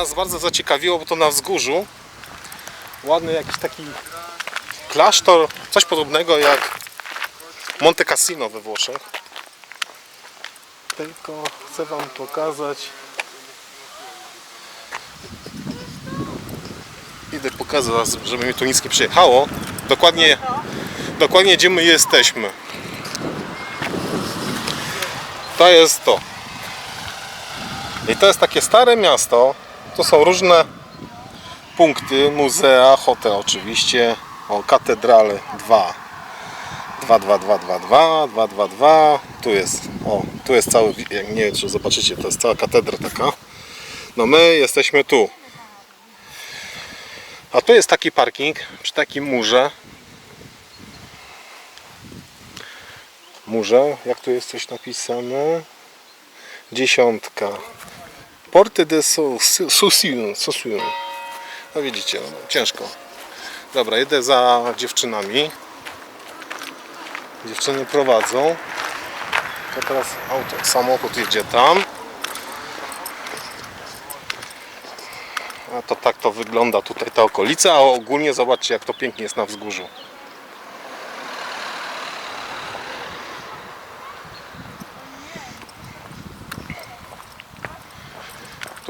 nas bardzo zaciekawiło, bo to na wzgórzu ładny jakiś taki klasztor, coś podobnego jak Monte Cassino we Włoszech. Tylko chcę Wam pokazać. Idę pokazać, żeby mi tu nic nie przyjechało. Dokładnie, dokładnie gdzie my jesteśmy. To jest to. I to jest takie stare miasto. To są różne punkty, muzea, hotel oczywiście. O, katedrale 2. 2, 2, 2, 2, 2, 2, 2, 2. Tu jest, o, tu jest cały, nie wiem czy zobaczycie, to jest cała katedra taka. No my jesteśmy tu. A tu jest taki parking przy takim murze. Murze, jak tu jest coś napisane? Dziesiątka. Porty de. Saussure. No widzicie, no, ciężko. Dobra, jedę za dziewczynami. Dziewczyny prowadzą. To teraz auto, samochód jedzie tam. A to tak to wygląda tutaj ta okolica, a ogólnie zobaczcie jak to pięknie jest na wzgórzu.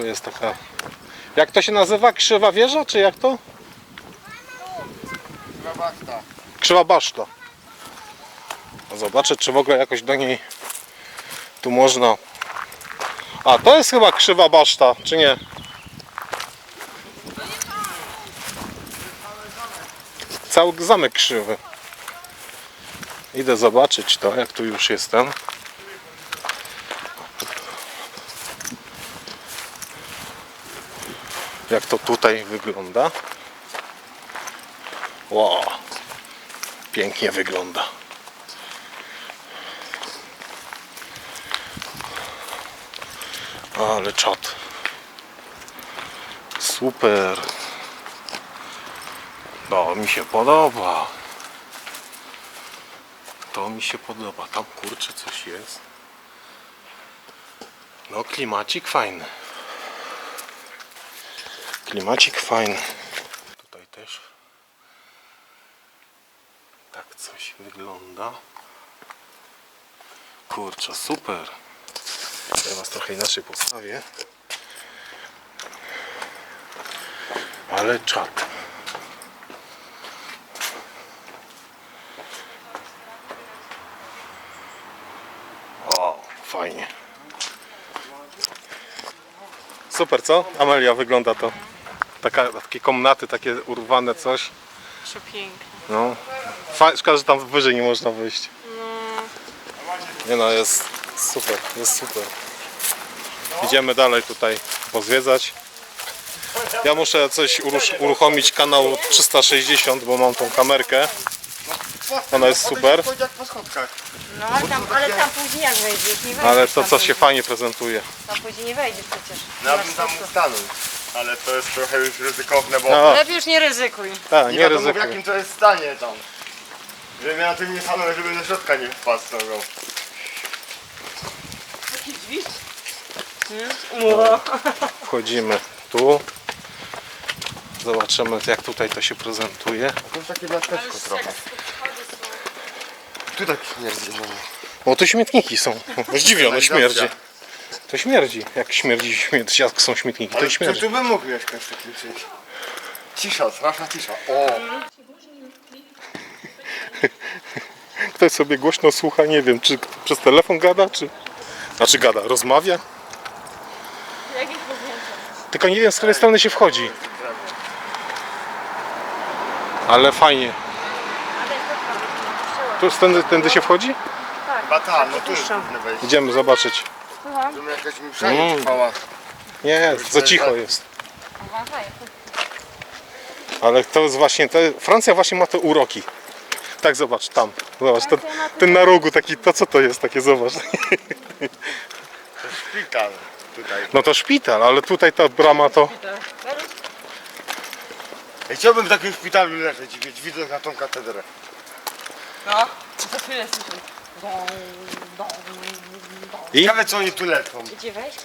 Tu jest taka... Jak to się nazywa? Krzywa wieża, czy jak to? Krzywa baszta. No Zobaczę, czy w ogóle jakoś do niej tu można... A, to jest chyba krzywa baszta, czy nie? Cały zamek krzywy. Idę zobaczyć to, jak tu już jestem. Jak to tutaj wygląda. Wow. Pięknie wygląda. Ale czat. Super. To mi się podoba. To mi się podoba. Tam kurczę coś jest. No klimacik fajny. Klimacik fajny. Tutaj też tak coś wygląda. Kurczę, super. Ja was trochę inaczej postawię. Ale czat. O, fajnie. Super, co? Amelia, wygląda to. Taka, takie komnaty, takie urwane coś. Przepiękne. No. Fa- Szkoda, że tam wyżej nie można wyjść. Nie no, jest super, jest super. Idziemy dalej tutaj pozwiedzać. Ja muszę coś urusz- uruchomić kanał 360, bo mam tą kamerkę. Ona jest super. Chodź jak po schodkach. No ale tam, ale tam później jak wejdziesz, nie wejdziesz. Ale to tam co się później. fajnie prezentuje. Tam później nie wejdziesz przecież. Ja Masz bym tam mógł stanąć. Ale to jest trochę już ryzykowne, bo No, Lepiej już nie ryzykuj. tak, nie nie wiadomo w ryzykuj. jakim to jest stanie tam. Żebym ja na tym nie stanął, żeby do środka nie wpadł z nogą. Jakie drzwi? No. Wchodzimy tu. Zobaczymy jak tutaj to się prezentuje. To jest takie miasteczko trochę. Tu tak śmierdzi. No. O, tu śmietniki są. Zdziwiony, śmierdzi. To śmierdzi. Jak śmierdzi, śmierdzi, jak są śmietniki, to Ale śmierdzi. to tu bym mógł mieszkać w takim czymś. Cisza, straszna cisza. O! Ktoś sobie głośno słucha, nie wiem, czy przez telefon gada, czy... Znaczy gada, rozmawia. Tylko nie wiem, z której strony się wchodzi. Ale fajnie. Tu tędy, tędy się wchodzi? Bata, no tu wejść. Idziemy zobaczyć. Jakaś mi przejdzie trwała. Nie, za cicho jest. Ale to jest właśnie, to, Francja właśnie ma te uroki. Tak, zobacz, tam. Zobacz, ten, ten na rogu taki, to co to jest takie, zobacz. To jest szpital tutaj. No to szpital, ale tutaj ta brama to... Ja chciałbym w takim szpitalu leżeć i mieć widok na tą katedrę. No. Co chwilę słyszę. I? Ciekawe co oni tu lecą. Gdzie wejść?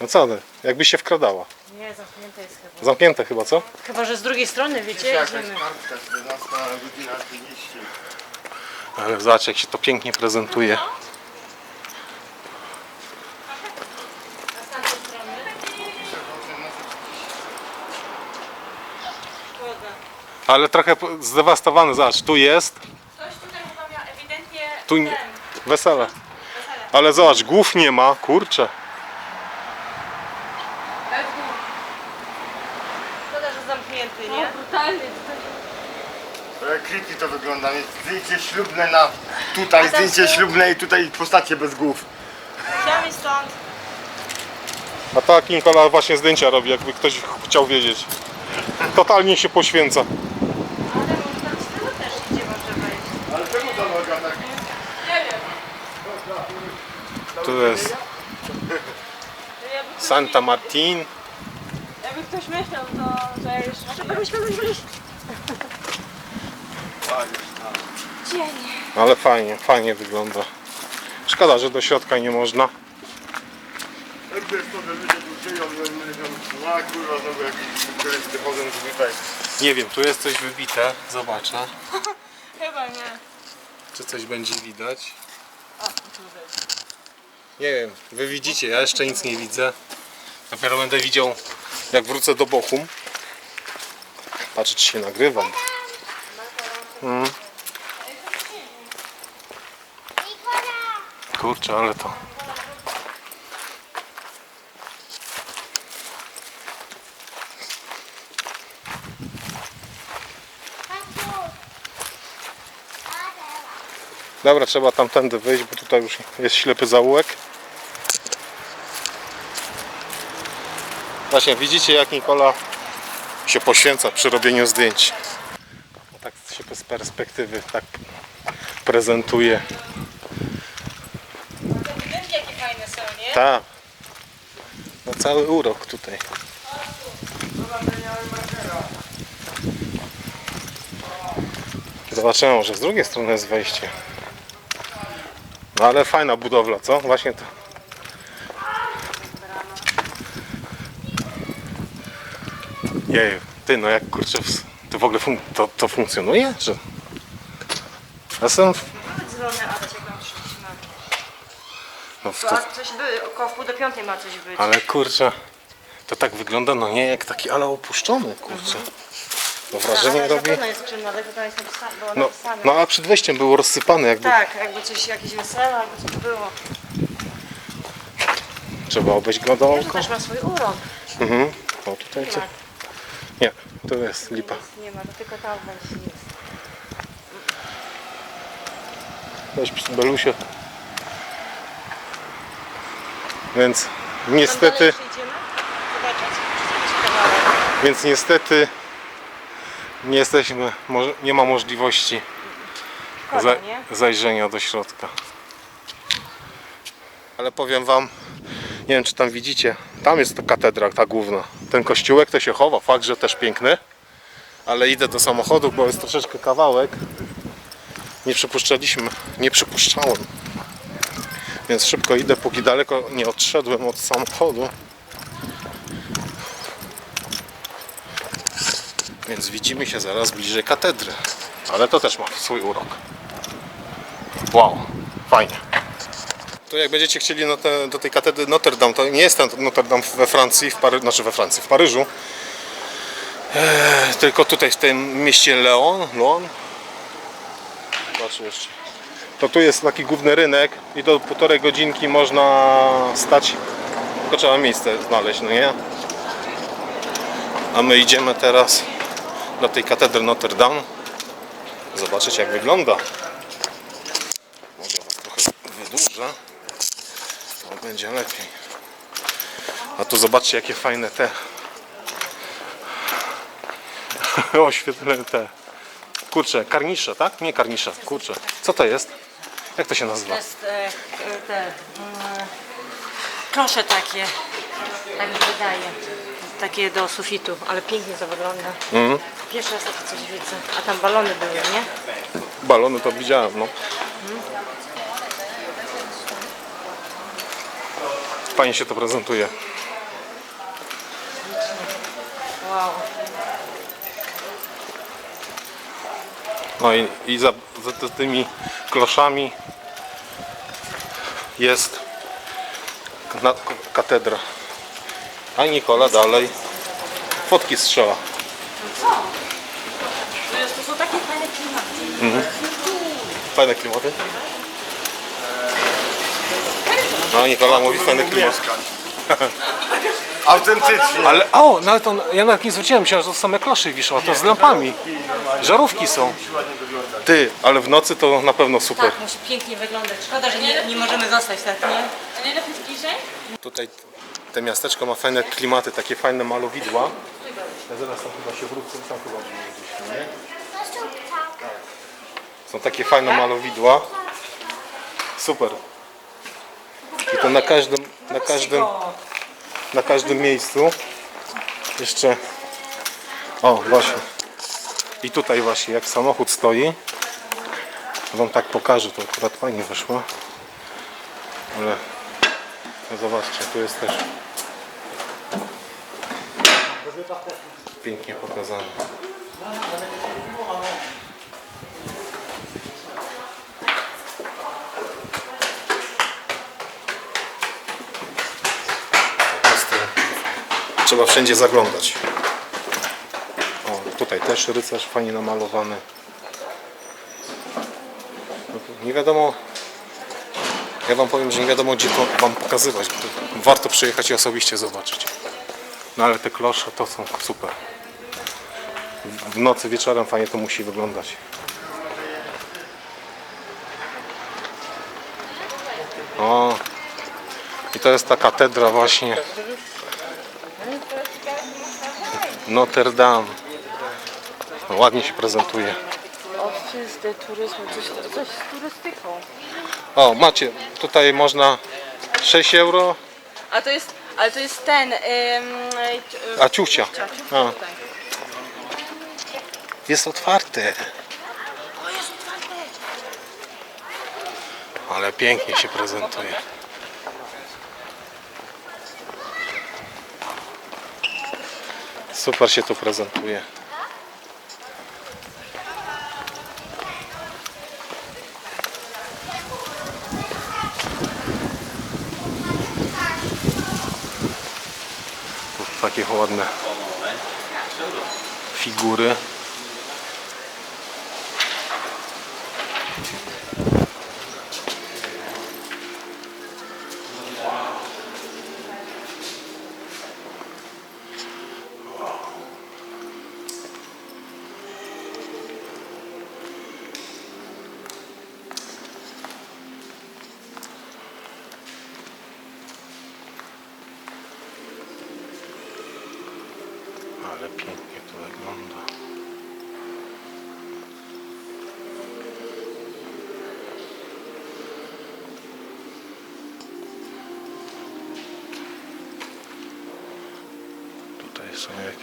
No co, no, jakbyś się wkradała. Nie, zamknięte jest chyba. Zamknięte chyba, co? Chyba, że z drugiej strony, wiecie, Jakaś idziemy. kartka, 14 godzina 30. Ale zobacz, jak się to pięknie prezentuje. A z tamtej strony? Szkoda. Ale trochę po- zdewastowany, zobacz, tu jest, Ktoś tutaj chyba miał ewidentnie tu nie, ten, wesele. Ale zobacz, głów nie ma, kurczę. Szkoda, że zamknięty, nie? jak creepy to wygląda, mieć zdjęcie ślubne na tutaj, zdjęcie ślubne i tutaj postacie bez głów. Chciałam stąd. A tak Nikola właśnie zdjęcia robi, jakby ktoś chciał wiedzieć. Totalnie się poświęca. Ale może tam z tyłu też idzie może wejść. Ale czemu ta noga tak? Nie wiem. Tu jest Jakby Santa Martin. jakby ktoś myślał, to że byliś. Dzień. Ale fajnie, fajnie wygląda. Szkoda, że do środka nie można. Jak to jest to, że ludzie tu żyją, że mówią, a kurwa, znowu jakiś turysty chodzą tutaj. Nie wiem, tu jest coś wybite. Zobaczę, Chyba nie. czy coś będzie widać. O, tutaj. Nie wiem, wy widzicie, ja jeszcze nic nie widzę. Dopiero będę widział, jak wrócę do Bochum. Patrzę, czy się nagrywam. Mm. Kurczę, ale to. Dobra, trzeba tamtędy wyjść, bo tutaj już jest ślepy zaułek. Właśnie, widzicie jak Nikola się poświęca przy robieniu zdjęć. Tak się z perspektywy tak prezentuje. Budynki jakie fajne są, nie? Tak. No cały urok tutaj. Zobaczymy, może z drugiej strony jest wejście. No ale fajna budowla, co? Właśnie to. Jej, ty no jak kurczę, to w ogóle fun- to, to funkcjonuje? Że... Ja Jestem przyszliśmy. No to, a coś by, około wpół do piątej ma coś być. ale kurczę, to tak wygląda, no nie jak taki, ale opuszczony, kurczę. To wrażenie robi. Na pewno jest ale to jest było No, napisane. no a przed wejściem było rozsypane, jakby Tak, jakby coś, jakieś wesele, albo coś było. trzeba obejść go To dookoła. też ma swój urok. Mhm. O tutaj co? Tak. Nie, to jest lipa. Nic nie ma, to tylko tam będzie jest. Weź przy Belusie. Więc niestety, Tam dalej jeszcze idziemy? Zobaczyć, czy coś kawałek. więc niestety nie jesteśmy, nie ma możliwości Szkoda, za, nie? zajrzenia do środka. Ale powiem wam, nie wiem czy tam widzicie, tam jest ta katedra, ta główna. Ten kościółek to się chowa, fakt, że też piękny. Ale idę do samochodu, bo jest troszeczkę kawałek. Nie przypuszczaliśmy, nie przypuszczałem. Więc szybko idę, póki daleko nie odszedłem od samochodu. Więc widzimy się zaraz bliżej katedry. Ale to też ma swój urok. Wow, fajnie. Tu jak będziecie chcieli na te, do tej katedry Notre Dame, to nie jest ten Notre Dame we Francji, w Pary, znaczy we Francji, w Paryżu. Eee, tylko tutaj w tym mieście Leon, Leon. Zobaczę jeszcze. To tu jest taki główny rynek i do półtorej godzinki można stać, tylko trzeba miejsce znaleźć, no nie? A my idziemy teraz do tej katedry Notre Dame zobaczyć jak wygląda. Może was trochę wydłużę. To będzie lepiej. A tu zobaczcie jakie fajne te oświetlone te kurcze, karnisze, tak? Nie karnisze, kurcze. Co to jest? Jak to się To nazywa? jest e, e, te mm, klosze takie, tak mi wydaje. Takie do sufitu, ale pięknie to wygląda. Mhm. Pierwszy raz takie coś widzę. A tam balony były, nie? Balony to widziałem, no. Fajnie się to prezentuje. Wow. No i, i za, za ty- tymi kloszami jest katedra. A Nikola dalej fotki strzela. To, jest, to są takie fajne klimaty. Fajne klimaty. No Nikola mówi fajne klimaty. Autentycznie. Ale o, no ale to ja nawet nie zwróciłem się, że to same klosze wiszą, a to z lampami. Żarówki są. Ty, ale w nocy to na pewno super. Tak, musi pięknie wyglądać. Szkoda, że nie, nie możemy zostać tak, nie? A nie lepiej bliżej? Tutaj te miasteczko ma fajne klimaty, takie fajne malowidła. Ja zaraz tam chyba się wrócę, tam chyba gdzieś, nie? Są takie fajne malowidła. Super. I to na każdym, na każdym, na każdym miejscu. Jeszcze. O, właśnie. I tutaj właśnie, jak samochód stoi. Wam tak pokażę, to akurat fajnie wyszło. Ale no zobaczcie, tu jest też pięknie pokazane. Trzeba wszędzie zaglądać. O, tutaj też rycerz fajnie namalowany. No Nie wiadomo, ja wam powiem, że nie wiadomo gdzie to wam pokazywać. Warto przyjechać i osobiście zobaczyć. No ale te klosze to są super. W nocy, wieczorem fajnie to musi wyglądać. O, i to jest ta katedra właśnie Notre Dame. No, ładnie się prezentuje. Office de turyzmu, coś, coś z turystyką. O, macie, tutaj można 6 euro, A to jest, ale to jest ten, ym, a ciucia. ciucia, A, tutaj. jest otwarte. Ale pięknie się prezentuje. Super się tu prezentuje. Tu takie ładne figury.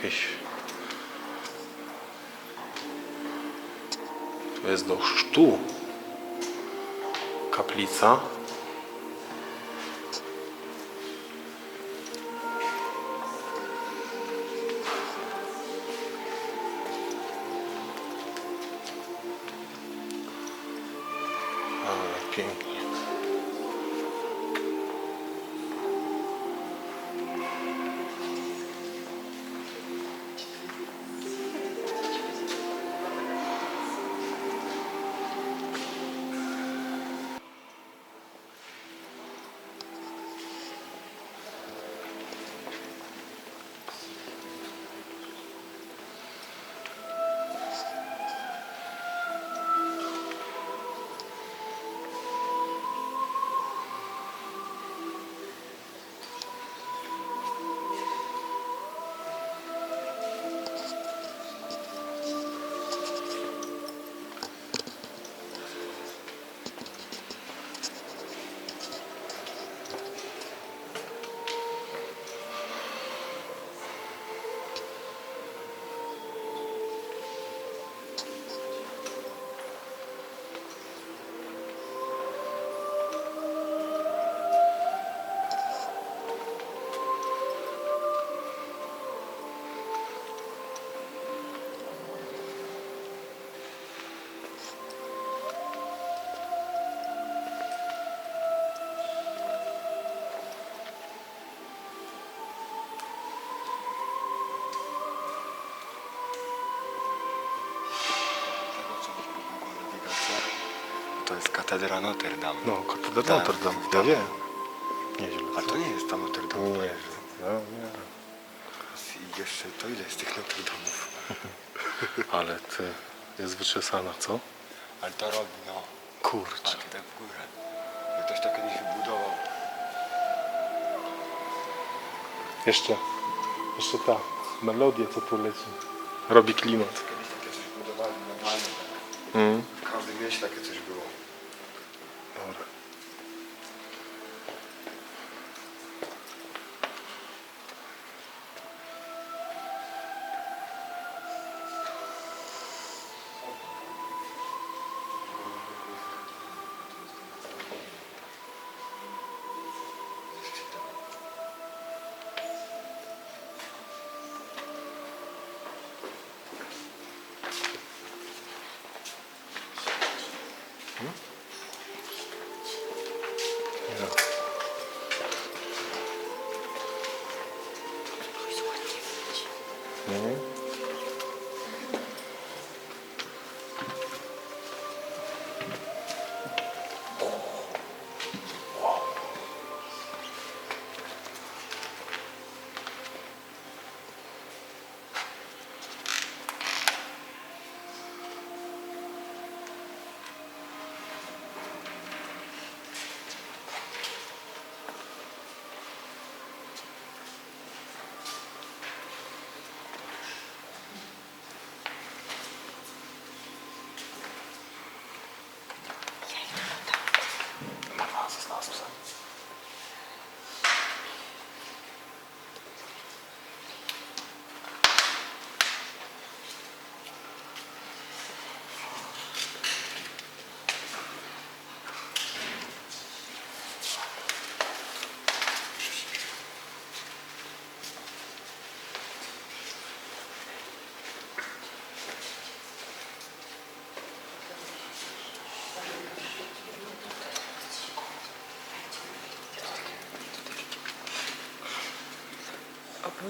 Jakieś. Tu jest do chrztu kaplica. Katedra Notre Dame. No, katedra Tak, Notre Dame, tak. ja wiem. Nieźle. A to nie jest tam Notre Dame. Nie. No, nie. I jeszcze to ile jest tych Notre Dame'ów? Ale ty, jest wyczesana, co? Ale to robi, no. Kurczę. Patrz tak w górę. Jak ktoś to kiedyś wybudował. Jeszcze, jeszcze ta melodia, co tu leci. Robi klimat. Kiedyś takie coś budowali. Mm. W każdym mieście takie coś było.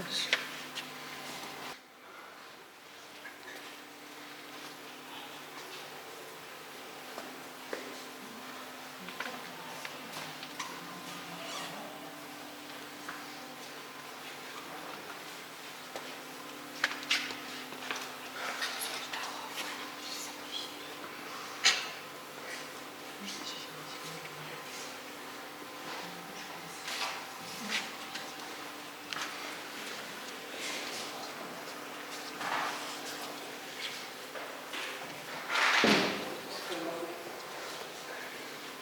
O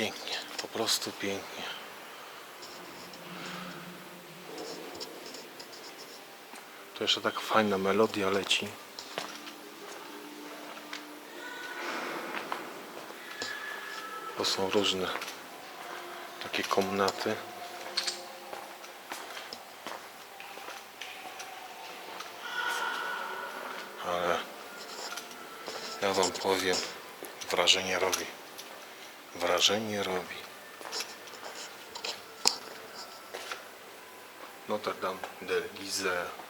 Pięknie, po prostu pięknie. Tu jeszcze tak fajna melodia leci. To są różne takie komnaty. Ale ja wam powiem, wrażenie robi. Wrażenie robi. Notre Dame de Gizeh.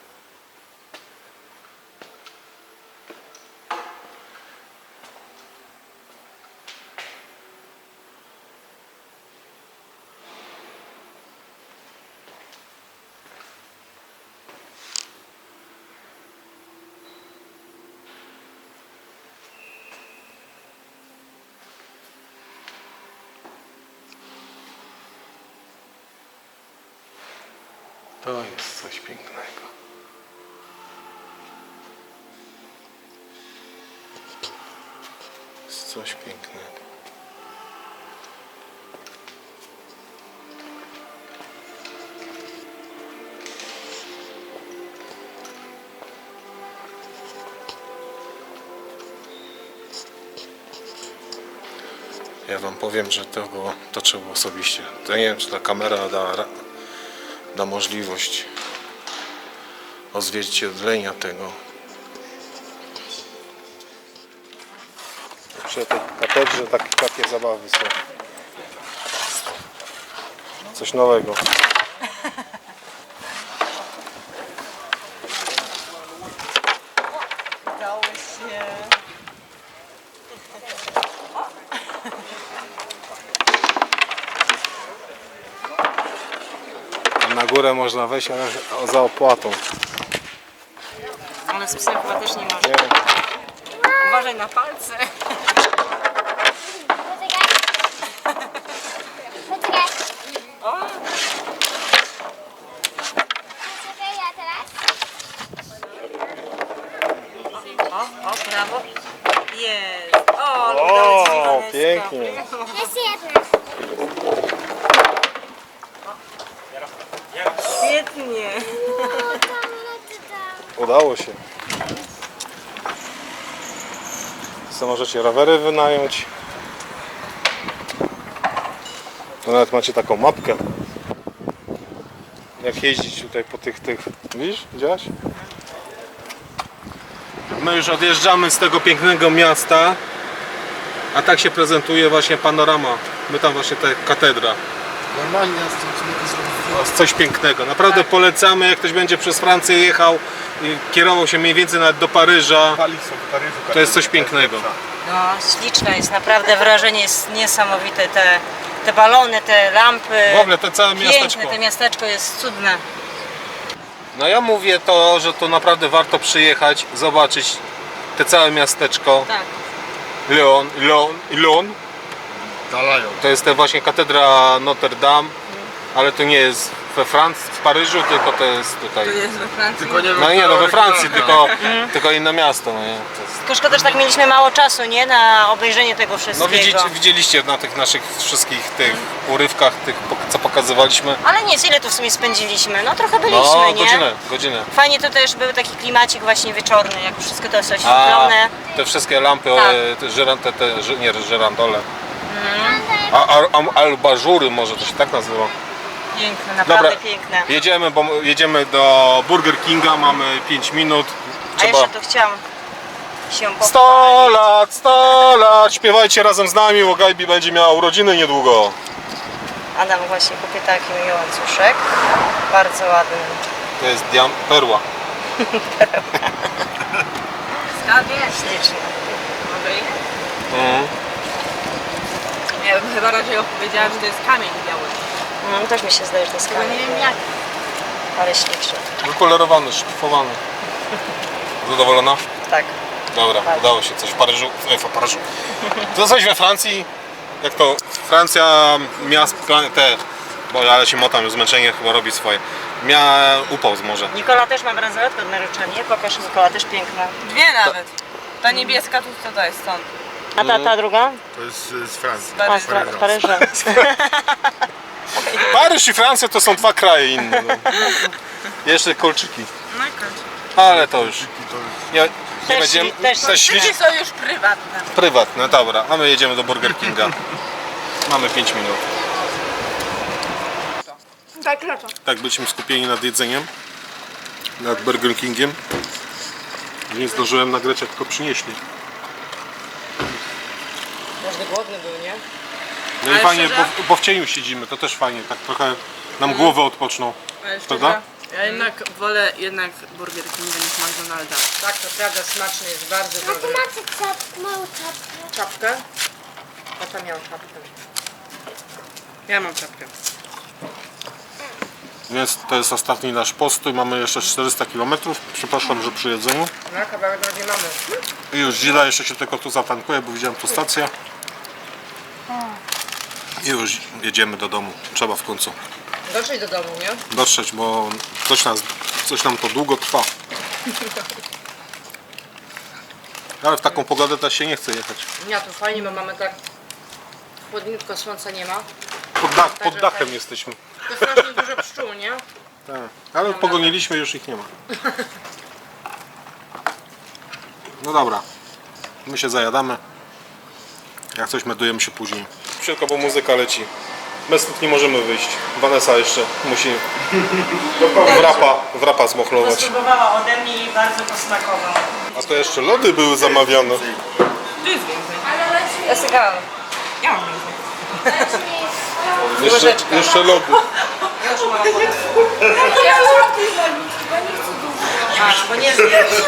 To jest coś pięknego. Jest coś pięknego. Ja wam powiem, że to, to trzeba osobiście. To nie wiem, czy ta kamera da da możliwość odzwierciedlenia tego. Przy tej katedrze takie, takie zabawy są. Coś nowego. Udało się. Na górę można wejść, ale za opłatą. Ale z psem chyba też nie można. Nie. Uważaj na palce. Poczekaj. O, Poczekaj, ja teraz. o, o, prawo. Jest. O, udało ci się, O, Waneska. pięknie. Jeszcze jedna. Świetnie. O, tam, no to tam. Udało się. Co możecie rowery wynająć. To nawet macie taką mapkę. Jak jeździć tutaj po tych tych. Widzisz? Widziałaś? My już odjeżdżamy z tego pięknego miasta. A tak się prezentuje właśnie panorama. My tam właśnie ta katedra. Normalnie jest coś pięknego. Naprawdę polecamy, jak ktoś będzie przez Francję jechał kierował się mniej więcej nawet do Paryża. To jest coś pięknego. No, śliczne jest, naprawdę wrażenie jest niesamowite. Te, te balony, te lampy. W ogóle to całe Piękne, miasteczko. to miasteczko jest cudne. No ja mówię to, że to naprawdę warto przyjechać, zobaczyć te całe miasteczko. Tak. Lyon, Lyon. Dalają. To jest te właśnie katedra Notre Dame, ale to nie jest we Francji, w Paryżu, tylko to jest tutaj. jest we Francji. Tylko nie wiem, No nie, no we Francji, oryginalne. tylko, tylko inne miasto. No, nie? To jest... Tylko szkoda, że tak mieliśmy mało czasu, nie? Na obejrzenie tego no wszystkiego. widzicie, widzieliście na tych naszych wszystkich tych urywkach, tych, co pokazywaliśmy. Ale nic, ile tu w sumie spędziliśmy? No trochę byliśmy, No, nie? godzinę, godzinę. Fajnie to też był taki klimacik właśnie wieczorny, jak wszystko to jest A oświetlone. te wszystkie lampy, Tak. e, te, te, ży- nie żerandole. A, a, a, albażury może to się tak nazywa. Piękne, naprawdę Dobra. piękne. Jedziemy, bo jedziemy do Burger Kinga, mamy 5 minut. A jeszcze tu chciałam się pochwalić. 100 lat, 100 lat! Śpiewajcie razem z nami, bo Gajbi będzie miała urodziny niedługo. Adam właśnie kupię taki miły łańcuszek. Bardzo ładny. To jest diam perła. Skarbie. Śliczny. Mhm. Ja bym chyba raczej opowiedziała, że to jest kamień biały. No też mi się zdaje, że to jest kamień. nie wiem jak. Ale śliczny. Wypolerowany, szpifowany. Zadowolona? Tak. Dobra, Bardzo. udało się coś w Paryżu. E, w Paryżu. To coś we Francji. Jak to? Francja, miast, te. Bo ale się motam, zmęczenie chyba robi swoje. Miała upał z morza. Nikola też ma bransoletkę od naruczenia. Pokaż Nikola, też piękna. Dwie nawet. Ta niebieska tu co to jest stąd? A ta, ta druga? To jest z Francji. A, z, z Paryża. Paryż i Francja to są dwa kraje inne. No. Jeszcze kolczyki. No i. Ale to już. Nie, nie Też będziemy. też też ślić. Wszyscy są już prywatne. Prywatne, dobra. A my jedziemy do Burger Kinga. Mamy 5 minut. Tak, lecą. Tak, byliśmy skupieni nad jedzeniem. Nad Burger Kingiem. Nie zdążyłem nagrać, jak to przynieśli. Każdy głodny był, nie? No i Ale fajnie, szczerze? bo, bo w cieniu siedzimy, to też fajnie, tak trochę nam głowy odpoczną. Ale Prawda? Ja jednak wolę jednak Burger Kinga niż McDonalda. Tak, to prawda, smaczny jest bardzo A ty dobry. macie czap, małą czapkę. Czapkę? A ta miała czapkę. Ja mam czapkę. Więc to jest ostatni nasz postój, mamy jeszcze 400 km. Przepraszam, że przy jedzeniu. No, kawałek drogi mamy. I już Zila jeszcze się tylko tu zatankuje, bo widziałem tu stację. I już jedziemy do domu. Trzeba w końcu Dotrzeć do domu, nie? dotrzeć, bo coś, nas, coś nam to długo trwa. Ale w taką pogodę też się nie chce jechać. Ja tu fajnie, bo mamy tak chłodniutko, słońca nie ma. Pod, dach, pod Także dachem tak. jesteśmy. To strasznie dużo pszczół, nie? Tak. Ale pogoniliśmy, już ich nie ma. No dobra. My się zajadamy. Jak coś meldujemy się później. Szybko, bo muzyka leci. My stąd nie możemy wyjść. Vanessa jeszcze musi wrapa, wrapa zmochlować. Spróbowała ode mnie i bardzo posmakował. A to jeszcze lody były zamawiane. Tu jest więcej. Ja sykałam. Ja mam więcej. Jeszcze, Łyżeczka. jeszcze lody. Ja już mam A, bo nie zjesz.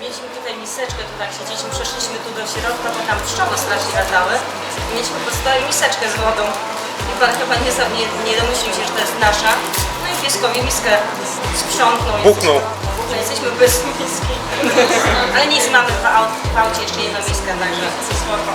Mieliśmy tutaj miseczkę, tu tak siedzieliśmy, przeszliśmy tu do środka, bo tam pszczoły strasznie latały. Mieliśmy po prostu miseczkę z wodą. I pan chyba nie, nie, nie domyślił się, że to jest nasza. No i pieskowi miskę sprzątnął. Buchnął. No, jesteśmy bez miski. Ale nic, mamy w, aut, w aucie jeszcze jedną miskę, także spoko.